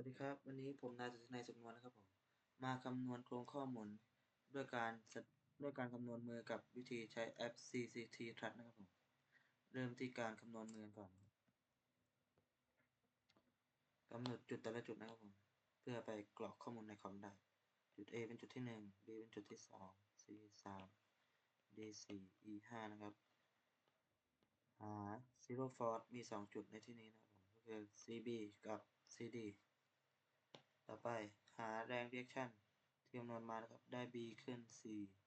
วัสดีครับ วันนี้ผมนายสุทนัยสุขนวลนะครับผม มาคำนวณโครงข้อมูลด้วยการด้วยการคำนวณมือกับวิธีใช้แอป CCT Track นะครับผม เริ่มที่การคำนวณมือก่อนกำหนดจุดแต่ละจุดนะครับผม เพื่อไปกรอกข้อมูลในคอมได้ จุด A เป็นจุดที่ 1 B เป็นจุดที่ 2 C 3 D 4 E 5นะครับ หา Zero Force มี 2 จุดในที่นี้นะครับผม ก็คือ CB กับ CD ต่อไปหาแรงเรียกชั่นที่คำนวณมานะครับ ได้ B ขึ้น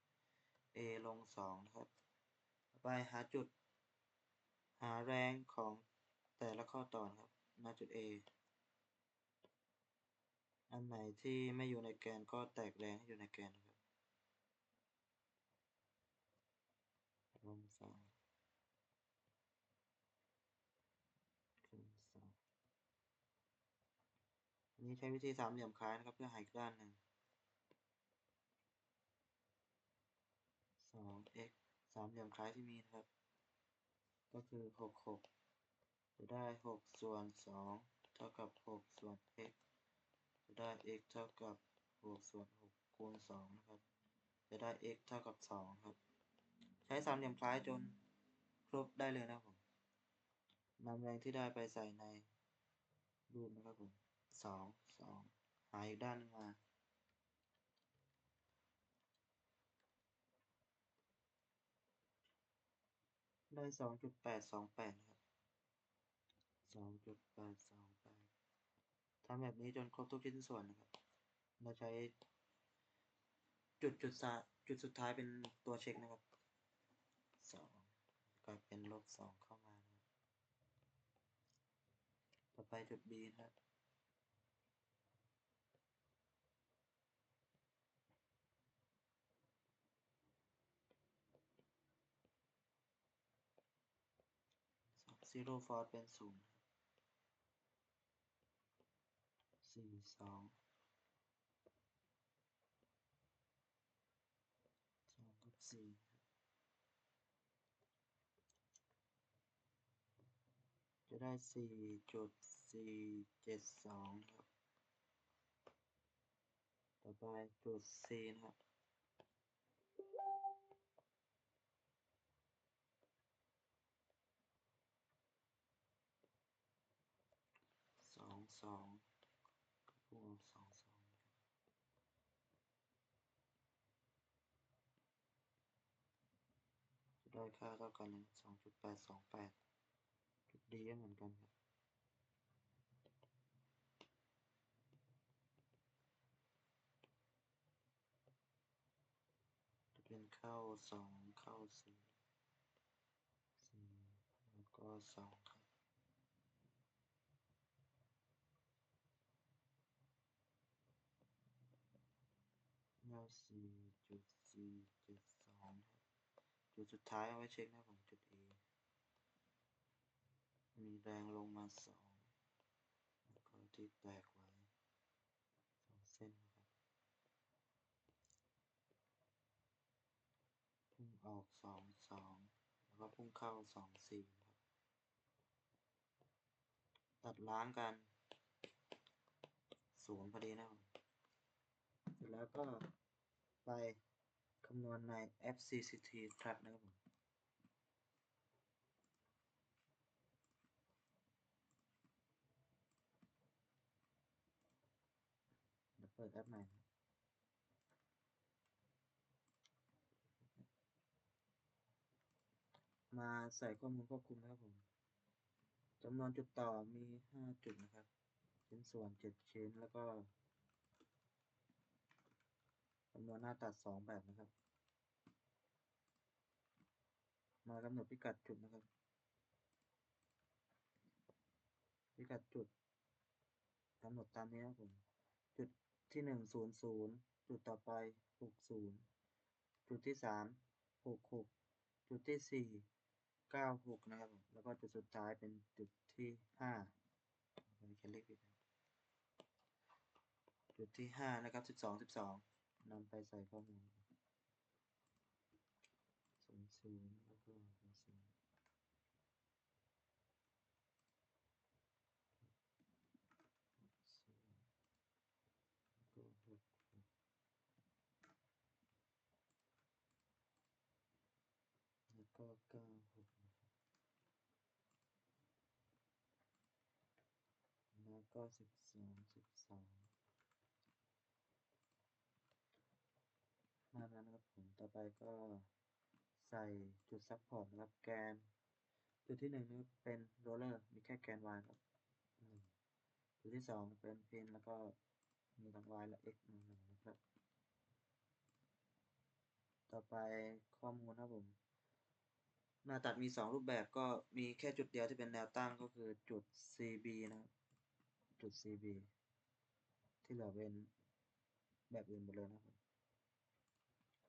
4 A ลง 2 นะครับ ต่อไปหาจุด หาแรงของแต่ละข้อต่อนะครับณจุด A อันไหนที่ไม่อยู่ในแกนก็แตกแรงให้อยู่ในแกนนะครับ ลงสองขึ้นสองอั นี้ใช้วิธีสามเหลี่ยมคล้ายนะครับ เพื่อหาอีกด้านหนึ่งสอง x สามเหลี่ยมคล้ายที่มีนะครับ ก็คือหกหกจะได้หกส่วนสองเท่ากับหกส่วน x จะได้ x เท่ากับหกส่วนหกคูณสองนะครับ จะได้ x เท่ากับสองครับ ใช้สามเหลี่ยมคล้ายจนครบได้เลยนะผมนำแรงที่ได้ไปใส่ในรูปนะครับผมสอง สองหาอีกด้านนึงมาได้สองจุดแปดสองแปดนะครับสองจุดแปดสองแปดทำแบบนี้จนครบทุกชิ้นส่วนนะครับ เราใช้จุดจุดสาจุดสุดท้ายเป็นตัวเช็คนะครับสองกลายเป็นลบสองเข้ามานะต่อไปจุด B นะครับ ซีโร่ฟอร์เป็นศูนย์สี่สองสองกับสี่จะได้สี่จุดสี่เจ็ดสองครับต่อไปจุด C นะครับ สองสองก็บวกสองสองจะได้ค่าเท่ากันสองจุดแปดสองแปดจุดดีก็เหมือนกันครับจะเป็นเข้าสองเข้าสี่สี่แล้วก็สองครับ เก้า สี่จุดสี่เจ็ดสองครับจุดสุดท้ายเอาไว้เช็คนะครับผมจุด A มีแรงลงมาสองแล้วก็ที่แตกไว้สองเส้นนะครับพุ่งออกสองสองแล้วก็พุ่งเข้าสองสี่ครับ ตัดล้างกันศูนย์พอดีนะครับเสร็จแล้วก็ ไปคำนวณใน FCCT Track นะครับผมเดี๋ยวเปิดแอปใหม่มาใส่ข้อมูลควบคุมนะครับผมจำนวนจุดต่อมี 5 จุดนะครับ ชิ้นส่วน 7 ชิ้นแล้วก็ จำนวนหน้าตัดสองแบบนะครับ มากำหนดพิกัดจุดนะครับ พิกัดจุดกำหนดตามนี้ครับผม จุดที่หนึ่งศูนย์ศูนย์จุดต่อไปหกศูนย์จุดที่สามหกหกจุดที่สี่เก้าหกนะครับผมแล้วก็จุดสุดท้ายเป็นจุดที่ห้าผมเขียนเลขผิดจุดที่ห้านะครับสิบสองสิบสอง นำไปใส่เข้าไปศูนย์ศูนย์แล้วก็ศูนย์ศูนย์แล้วก็หกแล้วก็เก้าหกแล้วก็สิบสองสิบสอง ผมต่อไปก็ใส่จุดซับพอร์ตนะครับแกน จุดที่หนึ่งนะครับเป็นโรลเลอร์มีแค่แกน y ครับจุดที่สองเป็นพินแล้วก็มีทั้ง y และ x หนึ่งหนึ่งนะครับ ต่อไปข้อมูลนะครับผม หน้าตัดมีสองรูปแบบก็มีแค่จุดเดียวที่เป็นแนวตั้งก็คือจุด CB นะครับจุด CB ที่เหลือเป็นแบบอื่นหมดเลยนะครับ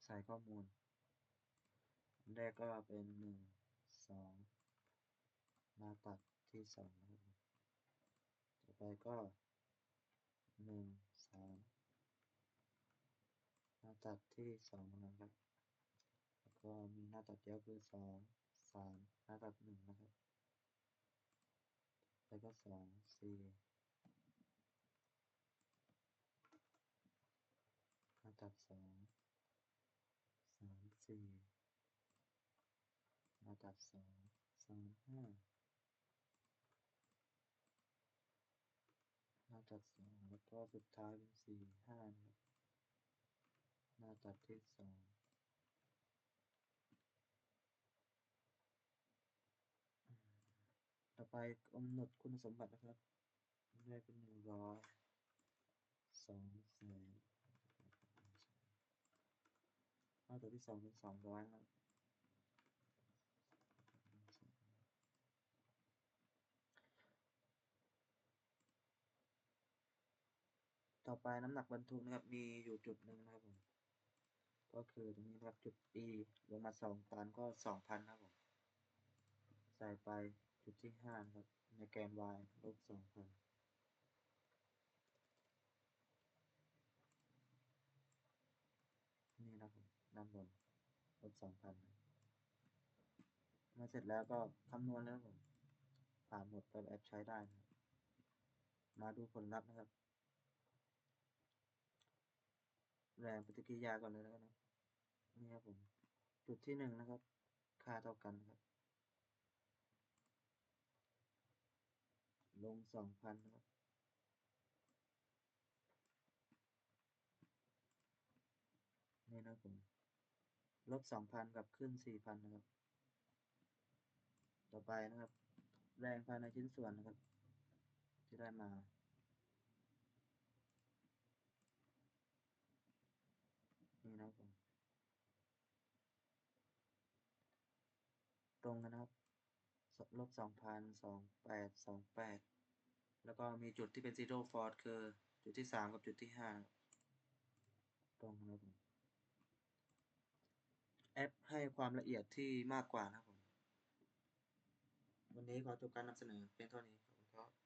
ใส่ข้อมูลอันแรกก็เป็นหนึ่งสองหน้าตัดที่สองนะครับต่อไปก็หนึ่งสามหน้าตัดที่สองนะครับ แล้วก็มีหน้าตัดเดียวคือสองสามหน้าตัดหนึ่งนะครับ แล้วก็สองสี่หน้าตัดสอง สามสี่หน้าตัดสองสามห้าหน้าตัดสองแล้วก็สุดท้ายเป็นสี่ห้านะครับหน้าตัดที่สองต่อไปกำหนดคุณสมบัตินะครับได้เป็นหนึ่งร้อยสองแสนมาตัวที่สองเป็นสองร้อยครับต่อไปน้ำหนักบรรทุกนะครับมีอยู่จุดหนึ่งนะครับผมก็คือตรงนี้นะครับจุด E ลงมาสองตันก็สองพันนะครับผมใส่ไปจุดที่ห้าครับในแกน y ลบสองพันนะครับผม ด้านบนลบสองพันมาเสร็จแล้วก็คำนวณแล้วผมผ่านหมดไปแอปใช้ได้นะมาดูผลลัพธ์นะครับ แรงปฏิกิริยาก่อนเลยแล้วกันนะนี่ครับผม จุดที่หนึ่งนะครับ ค่าเท่ากันนะครับ ลงสองพันนะครับนี่นะครับผม ลบสองพันกับขึ้นสี่พันนะครับ ต่อไปนะครับ แรงภายในชิ้นส่วนนะครับ ที่ได้มานี่นะครับผมตรงกันนะครับลบสองพันสองแปดสองแปดแล้วก็มีจุดที่เป็น zero force คือจุดที่สามกับจุดที่ห้าตรงนะครับผม แอปให้ความละเอียดที่มากกว่านะครับผม วันนี้ขอจบการนำเสนอเพียงเท่านี้ขอบคุณครับ